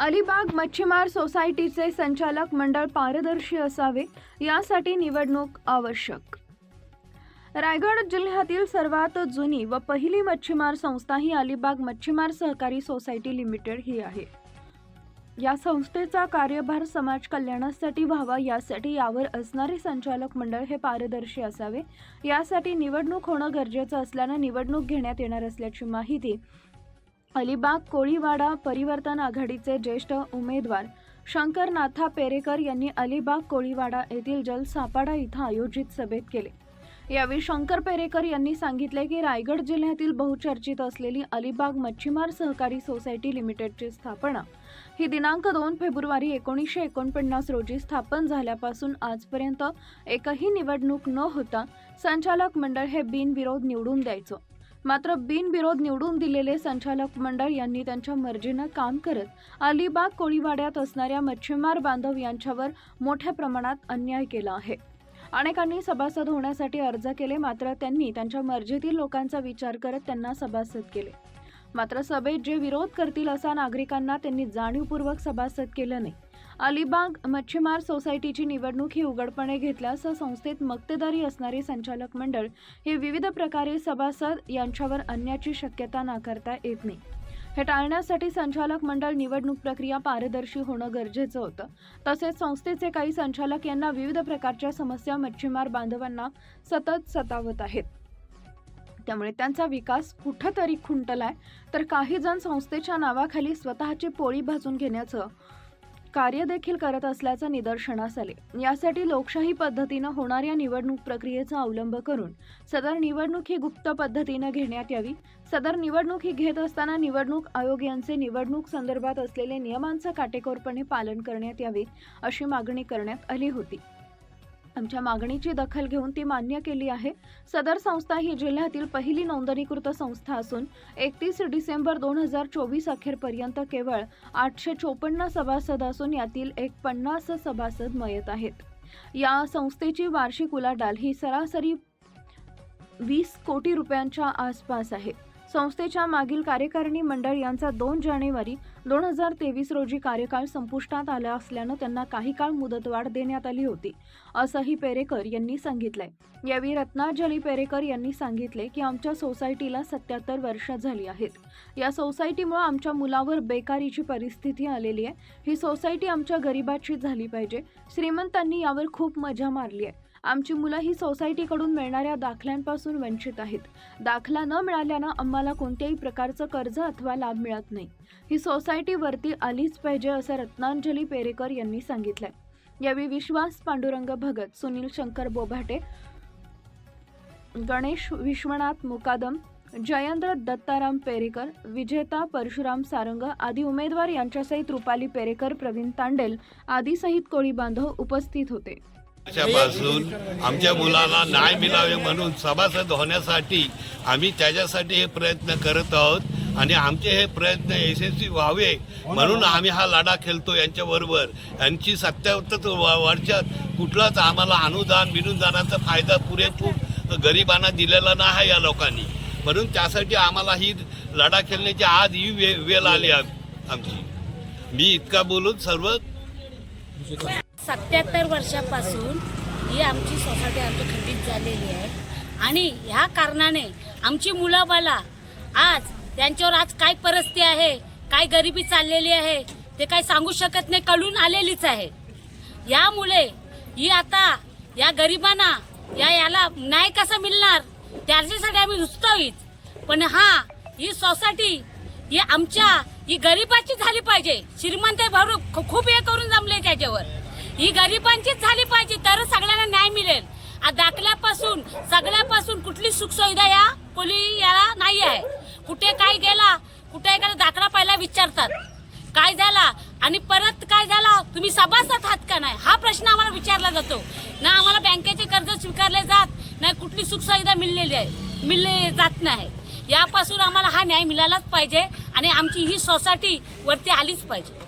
अलिबाग मच्छीमार सोसायटीचे संचालक मंडळ पारदर्शी असावे यासाठी निवडणूक आवश्यक. रायगड जिल्ह्यातील सर्वात जुनी व पहिली मच्छीमार संस्था ही अलिबाग मच्छीमार सहकारी सोसायटी लिमिटेड ही आहे. या संस्थेचा कार्यभार समाज कल्याणासाठी व्हावा यासाठी यावर असणारे संचालक मंडळ हे पारदर्शी असावे. यासाठी निवडणूक होणं गरजेचं असल्यानं निवडणूक घेण्यात येणार असल्याची माहिती अलिबाग कोळीवाडा परिवर्तन आघाडीचे ज्येष्ठ उमेदवार शंकर नाथा पेरेकर यांनी अलिबाग कोळीवाडा येथील जल सापाडा इथं आयोजित सभेत केले. यावेळी शंकर पेरेकर यांनी सांगितले की रायगड जिल्ह्यातील बहुचर्चित असलेली अलिबाग मच्छीमार सहकारी सोसायटी लिमिटेडची स्थापना ही दिनांक दोन फेब्रुवारी एकोणीसशे एकोणपन्नास रोजी स्थापन झाल्यापासून आजपर्यंत एकही निवडणूक न होता संचालक मंडळ हे बिनविरोध निवडून द्यायचं. मात्र बिनविरोध निवडून दिलेले संचालक मंडळ यांनी त्यांच्या मर्जीनं काम करत अलिबाग कोळीवाड्यात असणाऱ्या मच्छीमार बांधव यांच्यावर मोठ्या प्रमाणात अन्याय केला आहे. अनेकांनी सभासद होण्यासाठी अर्ज केले मात्र त्यांनी त्यांच्या मर्जीतील लोकांचा विचार करत त्यांना सभासद केले. मात्र सभेत जे विरोध करतील असा नागरिकांना त्यांनी जाणीवपूर्वक सभासद केलं नाही. अलिबाग मच्छीमार सोसायटीची निवडणूक ही उघडपणे घेतल्यास संस्थेत मक्तेदारी असणारे संचालक मंडळ हे विविध प्रकारे सभासद यांच्यावर अन्याची शक्यता नाकारता येत नाही. हे टाळण्यासाठी संचालक मंडळ निवडणूक प्रक्रिया पारदर्शी होणं गरजेचं होतं. तसेच संस्थेचे काही संचालक यांना विविध प्रकारच्या समस्या मच्छीमार बांधवांना सतत सतावत आहेत. त्यामुळे त्यांचा विकास कुठंतरी खुंटलाय तर काही जण संस्थेच्या नावाखाली स्वतःची पोळी भाजून घेण्याचं कार्य देखील करत असल्याचं निदर्शनास आले. यासाठी लोकशाही पद्धतीनं होणाऱ्या निवडणूक प्रक्रियेचा अवलंब करून सदर निवडणूक ही गुप्त पद्धतीनं घेण्यात यावी. सदर निवडणूक ही घेत असताना निवडणूक आयोग यांचे निवडणूक संदर्भात असलेले नियमांचं काटेकोरपणे पालन करण्यात यावे अशी मागणी करण्यात आली होती. आमच्या मागणीची दखल घेऊन ती मान्य केली आहे. सदर संस्था ही जिल्ह्यातील पहिली नोंदणीकृत संस्था असून एकतीस डिसेंबर दोन हजार चोवीस अखेरपर्यंत केवळ आठशे चोपन्न सभासद असून यातील एक पन्नास सभासद मयत आहेत. या संस्थेची वार्षिक उलाढाल ही सरासरी वीस कोटी रुपयांच्या आसपास आहे. संस्थेच्या मागील कार्यकारिणी मंडळ यांचा दोन जानेवारी दोन हजार तेवीस रोजी कार्यकाळ संपुष्टात आला असल्यानं त्यांना काही काळ मुदतवाढ देण्यात आली होती. असंही पेरेकर यांनी सांगितलंय. यावेळी रत्नाजली पेरेकर यांनी सांगितले की आमच्या सोसायटीला सत्याहत्तर वर्ष झाली आहेत. या सोसायटीमुळे आमच्या मुलावर बेकारीची परिस्थिती आलेली आहे. ही सोसायटी आमच्या गरिबाची झाली पाहिजे. श्रीमंतांनी यावर खूप मजा मारली आहे. आमची मुलं ही सोसायटीकडून मिळणाऱ्या दाखल्यांपासून वंचित आहेत. दाखला न मिळाल्यानं आम्हाला कोणत्याही प्रकारचं कर्ज अथवा लाभ मिळत नाही. ही सोसायटी वरती आलीच पाहिजे असं रत्नांजली पेरेकर यांनी सांगितलंय. यावेळी विश्वास पांडुरंग भगत सुनील शंकर बोभाटे गणेश विश्वनाथ मुकादम जयेंद्र दत्ताराम पेरेकर विजेता परशुराम सारंग आदी उमेदवार यांच्यासहित रुपाली पेरेकर प्रवीण तांडेल आदी सहित कोळी बांधव उपस्थित होते. पासून आमच्या मुलाला न्याय मिळावे म्हणून सभासद होण्यासाठी आम्ही त्याच्यासाठी हे प्रयत्न करत आहोत. आणि आमचे हे प्रयत्न यशस्वी व्हावे म्हणून आम्ही हा लढा खेळतो यांच्याबरोबर. यांची सत्याहत्तर वर्षात कुठलाच आम्हाला अनुदान बिनुदानाचा फायदा पुरेपूर गरिबांना दिलेला नाही या लोकांनी. म्हणून त्यासाठी आम्हाला ही लढा खेळण्याची आज ही वे वेळ आली आमची. मी इतका बोलून सर्व सत्याहत्तर वर्षापासून ही आमची सोसायटी आमची खंडित झालेली आहे. आणि ह्या कारणाने आमची मुलं बाला आज त्यांच्यावर आज काय परिस्थिती आहे काय गरिबी चाललेली आहे ते काय सांगू शकत नाही कळून आलेलीच आहे. यामुळे ही आता या गरिबांना या याला न्याय कसा मिळणार त्याच्यासाठी आम्ही रुचतोच पण हा ही सोसायटी ही आमच्या ही गरिबाची झाली पाहिजे. श्रीमंत भरू खूप हे करून जमले त्याच्यावर. ही गरिबांचीच झाली पाहिजे तर सगळ्यांना न्याय मिळेल. आ दाखल्यापासून सगळ्यापासून कुठली सुखसुविधा या कोणी याला नाही आहे. कुठे काय गेला कुठे गेला दाखला पहिला विचारतात. काय झाला आणि परत काय झाला तुम्ही सभासद आहात का नाही? हा प्रश्न आम्हाला विचारला जातो. ना आम्हाला बँकेचे कर्ज स्वीकारले जात नाही कुठली सुखसुविधा मिळलेली आहे मिळले जात नाही. यापासून आम्हाला हा न्याय मिळालाच पाहिजे आणि आमची ही सोसायटी वरती आलीच पाहिजे.